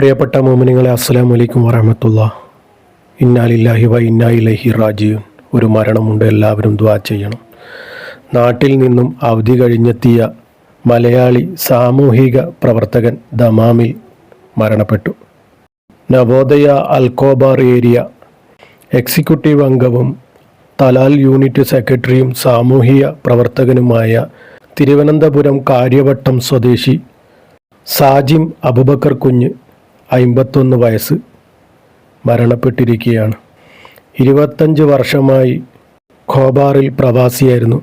പ്രിയപ്പെട്ട മോമിനിങ്ങളെ അസ്സലാമു അലൈക്കും വറഹമത്തുള്ള. ഇന്നാലില്ലാഹി വ ഇന്നായിലഹി റാജീവൻ ഒരു മരണമുണ്ട് എല്ലാവരും ദ്വാ ചെയ്യണം. നാട്ടിൽ നിന്നും അവധി കഴിഞ്ഞെത്തിയ മലയാളി സാമൂഹിക പ്രവർത്തകൻ ദമാമിൽ മരണപ്പെട്ടു. Navodaya Al Khobar area executive അംഗവും തലാൽ യൂണിറ്റ് സെക്രട്ടറിയും സാമൂഹിക പ്രവർത്തകനുമായ തിരുവനന്തപുരം കാര്യവട്ടം സ്വദേശി സാജിം അബുബക്കർ കുഞ്ഞ് അമ്പത്തൊന്ന് വയസ്സ് മരണപ്പെട്ടിരിക്കുകയാണ്. ഇരുപത്തഞ്ച് വർഷമായി ഖോബാറിൽ പ്രവാസിയായിരുന്നു.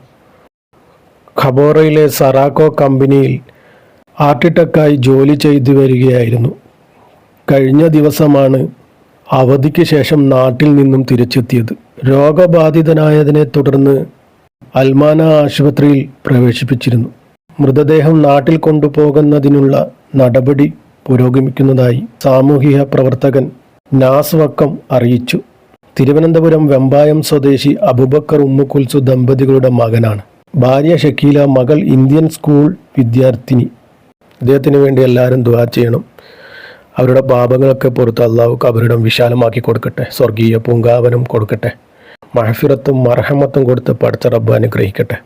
ഖബോറയിലെ സറാക്കോ കമ്പനിയിൽ ആർട്ടിടെക്കായി ജോലി ചെയ്തു വരികയായിരുന്നു. കഴിഞ്ഞ ദിവസമാണ് അവധിക്ക് ശേഷം നാട്ടിൽ നിന്നും തിരിച്ചെത്തിയത്. രോഗബാധിതനായതിനെ തുടർന്ന് അൽമാന ആശുപത്രിയിൽ പ്രവേശിപ്പിച്ചിരുന്നു. മൃതദേഹം നാട്ടിൽ കൊണ്ടുപോകുന്നതിനുള്ള നടപടി പുരോഗമിക്കുന്നതായി സാമൂഹിക പ്രവർത്തകൻ നാസ്വക്കം അറിയിച്ചു. തിരുവനന്തപുരം വെമ്പായം സ്വദേശി അബുബക്കർ ഉമ്മുക്കുൽസു ദമ്പതികളുടെ മകനാണ്. ഭാര്യ ഷക്കീല മകൾ ഇന്ത്യൻ സ്കൂൾ വിദ്യാർത്ഥിനി. അദ്ദേഹത്തിന് വേണ്ടി എല്ലാവരും ദുവാ ചെയ്യണം. അവരുടെ പാപങ്ങളൊക്കെ പുറത്ത് അള്ളാഹു കബറിടം വിശാലമാക്കി കൊടുക്കട്ടെ. സ്വർഗീയ പൂങ്കാവനം കൊടുക്കട്ടെ. മഹഫിറത്തും മർഹമത്തും കൊടുത്ത് പടച്ചറബ്ബ് അനുഗ്രഹിക്കട്ടെ.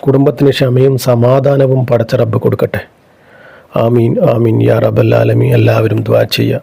കുടുംബത്തിന് ക്ഷമയും സമാധാനവും പടച്ചറബ്ബ് കൊടുക്കട്ടെ. ആമീൻ ആമീൻ യാ റബ്ബല്ലാലമീൻ എല്ലാവരും ദ്വാ ചെയ്യുക.